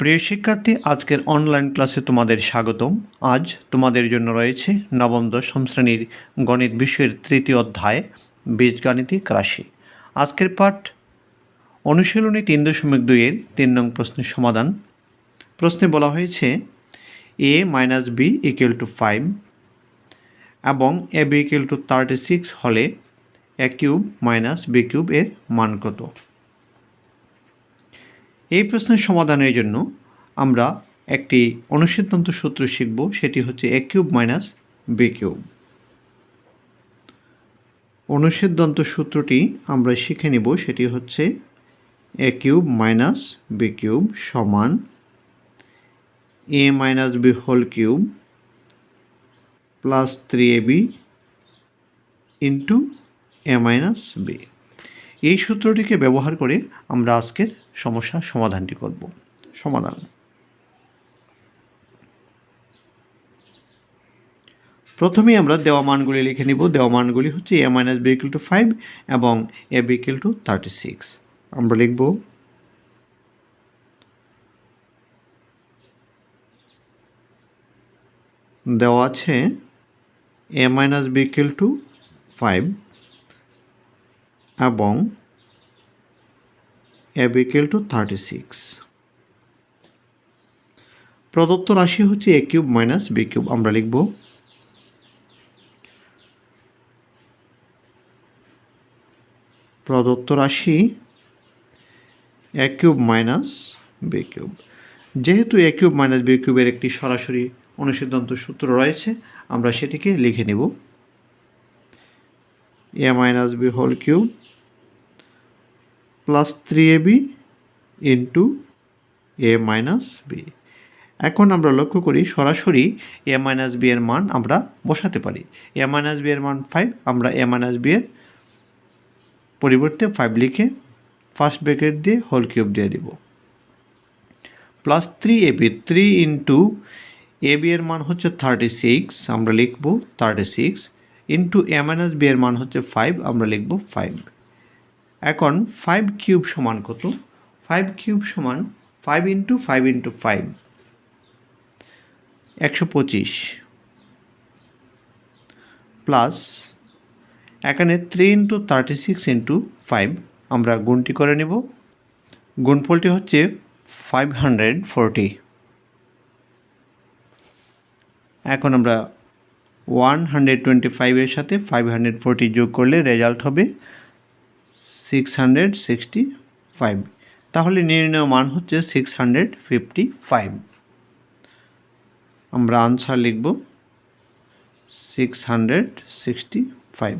প্রিয় শিক্ষার্থী, আজকের অনলাইন ক্লাসে তোমাদের স্বাগতম। আজ তোমাদের জন্য রয়েছে নবম দশম শ্রেণির গণিত বিষয়ের তৃতীয় অধ্যায়, বীজগাণিতিক রাশি। আজকের পাঠ অনুশীলনী তিন দশমিক দুইয়ের তিন নং প্রশ্নের সমাধান। প্রশ্নে বলা হয়েছে A minus B equal to five এবং A B equal to thirty six হলে A cube minus B cube এর মান কত? এই প্রশ্নের সমাধানের জন্য আমরা একটি অনুসিদ্ধান্ত সূত্র শিখব, সেটি হচ্ছে A cube minus B cube. অনুসিদ্ধান্ত সূত্রটি আমরা শিখে নিব, সেটি হচ্ছে A cube minus B cube সমান A minus B whole cube plus three A B into A minus B এই সূত্রটিকে ব্যবহার করে আমরা আজকের সমস্যার সমাধানটি করব। সমাধান। প্রথমেই আমরা দেওয়া মানগুলি লিখে নিব। দেওয়া মানগুলি হচ্ছে A minus B equal to five এবং A B equal to thirty six আমরা লিখব দেওয়া আছে A minus B equal to five এবং ইকুয়াল টু থার্টি সিক্স প্রদত্ত রাশি হচ্ছে A cube minus B cube আমরা লিখব। প্রদত্ত রাশি A cube minus B cube যেহেতু এ কিউব মাইনাস বি কিউবের একটি সরাসরি অনুসিদ্ধান্ত সূত্র রয়েছে, আমরা সেটিকে লিখে নেব। A minus B whole cube plus three A B into A minus B এখন আমরা লক্ষ্য করি সরাসরি এ মাইনাস বি এর মান আমরা বসাতে পারি। এ মাইনাস বি এর মান ফাইভ আমরা এ মাইনাস বি এর পরিবর্তে ফাইভ লিখে ফার্স্ট ব্রেকেট দিয়ে হোল কিউব দিয়ে দিব। Plus three A B three into B এর মান হচ্ছে থার্টি সিক্স আমরা লিখব thirty six into A minus B এর মান হচ্ছে ফাইভ আমরা লিখব ফাইভ এখন ফাইভ কিউব সমান কত? ফাইভ কিউব সমান five into five into five একশো পঁচিশ প্লাস এখানে three into thirty six into five আমরা গুণটি করে নেব। গুণফলটি হচ্ছে ফাইভ হান্ড্রেড ফোরটি এখন আমরা ওয়ান হান্ড্রেড টোয়েন্টি ফাইভের সাথে ফাইভ হান্ড্রেড ফোরটি যোগ করলে রেজাল্ট হবে সিক্স হান্ড্রেড সিক্সটি ফাইভ তাহলে নির্ণয় মান হচ্ছে সিক্স হান্ড্রেড ফিফটি ফাইভ আমরা আনসার লিখব সিক্স হান্ড্রেড সিক্সটি ফাইভ